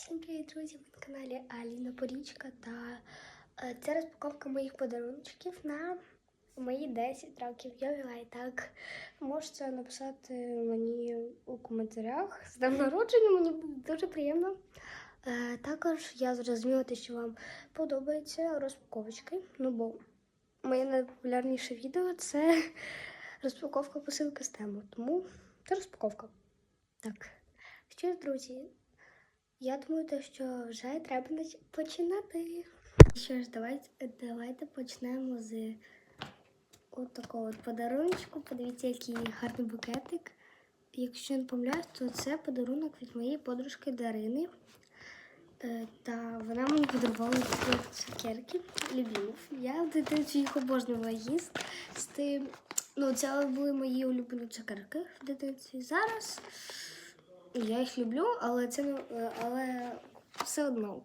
Всім привіт, друзі! Ви на каналі Аліна Порічка та е, це розпаковка моїх подарунків на мої 10 років. Йо-йо, і так можете написати мені у коментарях. З днем народження мені буде дуже приємно. Е, також я зрозуміла, що вам подобаються розпаковочки. Ну бо моє найпопулярніше відео це розпаковка посилки з тему. Тому це розпаковка. Так. Що друзі, я думаю, те, що вже треба починати. Що ж, давайте, давайте почнемо з от такого подарунку. Подивіться, який гарний букетик. Якщо не помиляюсь, то це подарунок від моєї подружки Дарини. Е, Та вона мені подарувала цукерки любімов. Я в дитинстві їх обожнювала їсти. Ну, це були мої улюблені цукерки в дитинстві. Зараз я їх люблю, але це не е, але все одно.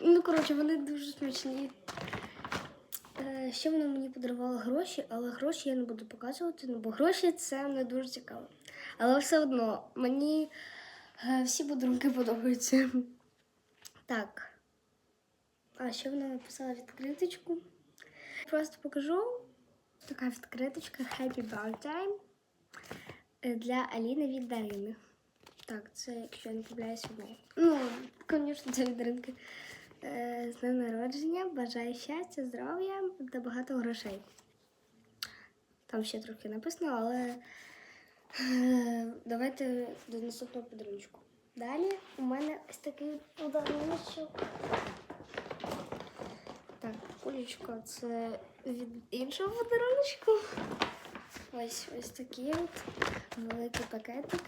Ну, коротше, вони дуже смачні. Е, Ще вона мені подарувала гроші, але гроші я не буду показувати, ну, бо гроші це не дуже цікаво. Але все одно мені е, всі подарунки подобаються. Так. А ще вона написала відкриточку. Просто покажу. Така відкриточка Happy Birthday для Аліни від Дарини. Так, це, якщо я не помиляюсь, одне. Ну, звісно, це від Даринки. Е, З днем народження. Бажаю щастя, здоров'я та багато грошей. Там ще трохи написано, але е, давайте до наступного подарунку. Далі у мене ось такий подарунок. Так, кулечка це від іншого подарунку. Ось ось такий от великий пакетик.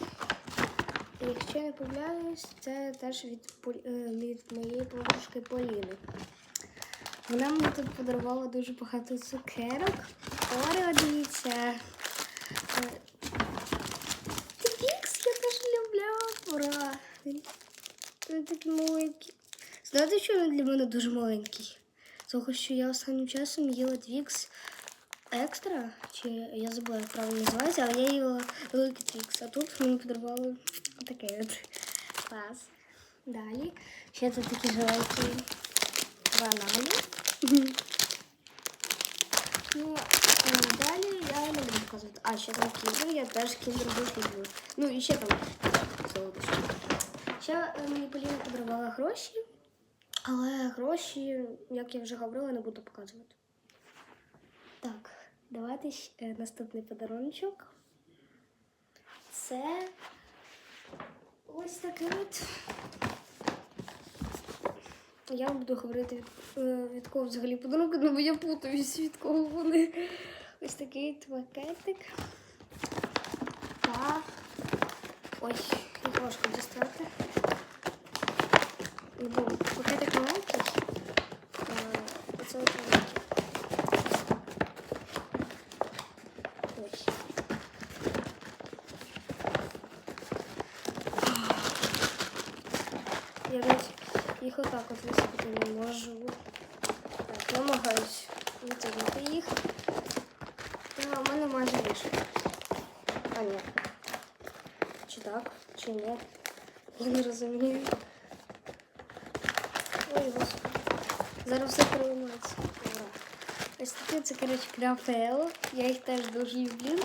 І якщо не помиляюсь, це теж від, е, від моєї подружки Поліни. Вона мені тут подарувала дуже багато цукерок. Орео, дивіться. Е, Твікс я теж люблю. Ура! Він такий маленький. Знаєте, що він для мене дуже маленький? Того, що я останнім часом їла Твікс екстра, чи я забула, як правильно називається, але я великий твікс. А тут мені подарували такий от клас. Далі. Ще тут такі жовті банани. Ну, далі я не буду показувати. А, ще там кіндер, я теж кіндер дуже люблю. Ну і ще там солодощі. Ще е, мені Поліна подарувала гроші, але гроші, як я вже говорила, не буду показувати. Так, давайте е, наступний подарунок. Це ось такий от. Я буду говорити від, е, від кого взагалі подарунки, ну бо я путаюсь, від кого вони. Ось такий пакетик. Та їх важко дістати. Пакетик маленький. а Оце от великий. Ось. Я їх отак от висипати не можу. Так, намагаюсь витягнути їх. Та у мене майже вийшло. А ні. Чи так, чи ні? Я не розумію. Ой, господи. Зараз все переймається. Ура. Ось такі цукерочки Рафаело. Я їх теж дуже люблю.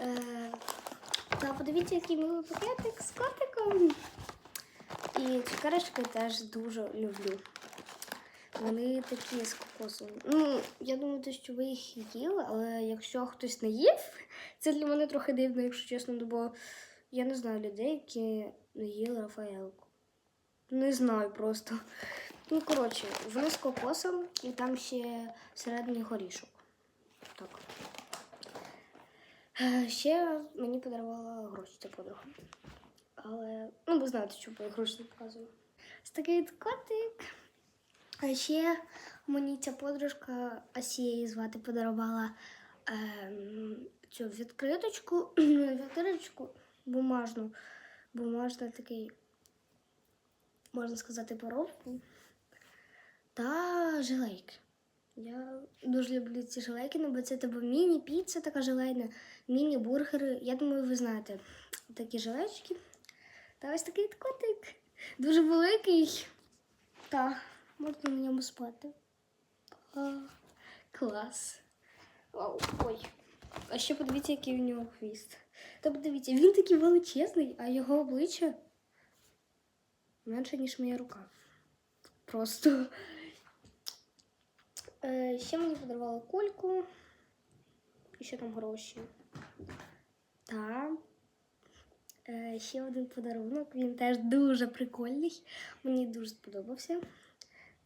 Е, та подивіться, який милий пакетик з котиком. І цукерочки теж дуже люблю. Вони такі з кокосом. Ну, я думаю, що ви їх їли, але якщо хтось не їв, це для мене трохи дивно, якщо чесно, бо я не знаю людей, які не їли Рафаелку. Не знаю просто. Ну, коротше, вони з кокосом і там ще всередині горішок. Так. Е, Ще мені подарувала гроші ця подруга. Але, ну, ви знаєте, що я гроші показую. Ось такий котик. А ще мені ця подружка, Асія звати, подарувала ем, цю відкриточку, відкриточку, бумажну, бумажний такий, можна сказати, поробку та жилейки. Я дуже люблю ці жилейки, ну, бо це типу міні-піца така жилейна, міні-бургери. Я думаю, ви знаєте такі жилечки. Та ось такий котик. дуже великий. Та можна на ньому спати. А, клас. Вау, ой. А ще подивіться, який у нього хвіст. Та подивіться, він такий величезний, а його обличчя менше, ніж моя рука. Просто. Е, ще мені подарували кульку. І ще там гроші. Та ще один подарунок. Він теж дуже прикольний. Мені дуже сподобався.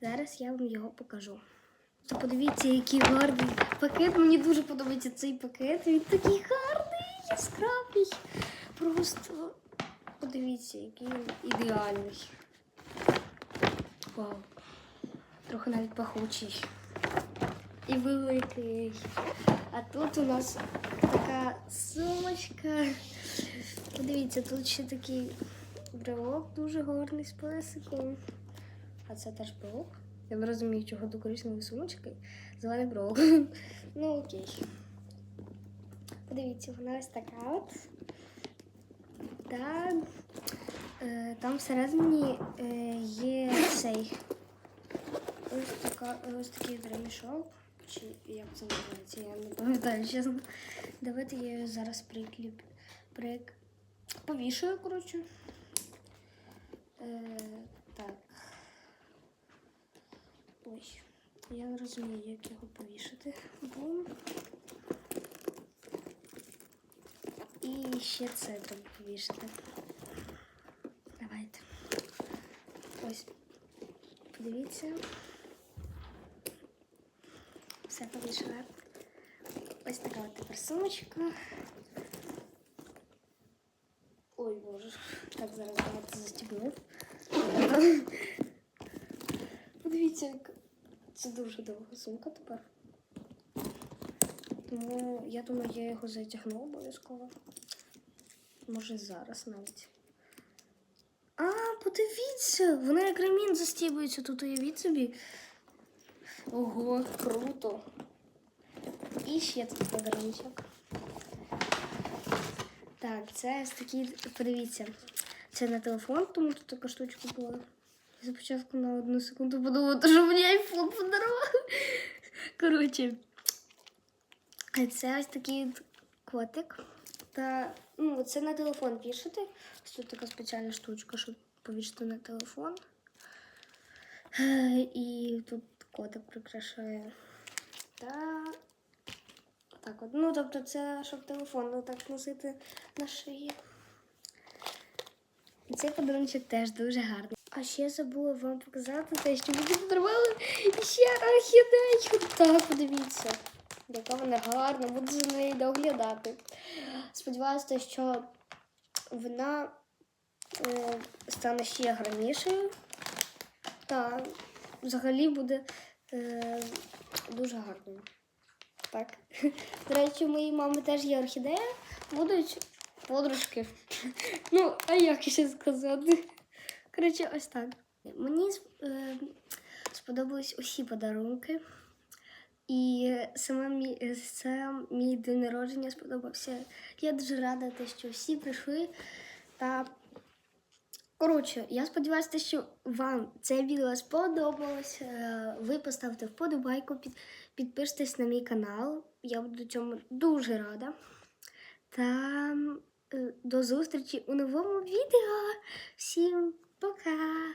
Зараз я вам його покажу. Подивіться, який гарний пакет. Мені дуже подобається цей пакет. Він такий гарний, яскравий. Просто подивіться, який він ідеальний. Вау. Трохи навіть пахучий. І великий. А тут у нас така сумочка. Подивіться, тут ще такий брелок дуже гарний з песиком. А це теж брелок. Я не розумію, чого до коричневої сумочки зелений брелок. Ну окей. Подивіться, вона ось така от. Та е, там всередині е, є цей. Ось, така, ось такий ремішок. Чи як це називається, я не пам'ятаю, чесно. Давайте я зараз прикліп. Прик... Повішую, коротше. Е, так. Ой, я не розумію, як його повішати. Бум. І ще це треба повішати. Давайте. Ось. Подивіться. Все повішала. Ось така от тепер сумочка. Ой, боже. Так, зараз давайте. Подивіться, як це дуже довга сумка тепер. Тому я думаю, я його затягну обов'язково. Може зараз навіть. А, подивіться! Вона як ремінь застібується тут, уявіть собі. Ого, круто. І ще тут подарунок. Так, це ось такі, подивіться, це на телефон, тому тут така штучка була. Я спочатку на одну секунду подумала, що мені айфон подарували. Коротше, це ось такий котик. Та, ну, це на телефон вішати. Тут така спеціальна штучка, щоб повішати на телефон. Е, І тут котик прикрашає. Та так от. Ну, тобто це щоб телефон ну, так носити на шиї. Цей подарунок теж дуже гарний. А ще забула вам показати те, що мені подарували ще орхідею. Так, подивіться, яка вона гарна, буду за нею доглядати. Сподіваюся, що вона е, стане ще гарнішою. Та взагалі буде е, дуже гарною. Так. До речі, у моєї мами теж є орхідея. Будуть подружки. Ну, а як ще сказати? Коротше, ось так. Мені е, сподобались усі подарунки. І саме мій, е, сам мій день народження сподобався. Я дуже рада, що всі прийшли. Та коротше, я сподіваюся, що вам це відео сподобалось. Е, Ви поставте вподобайку, під, підпишитесь на мій канал. Я буду цьому дуже рада. Та Е, до зустрічі у новому відео. Всім пока!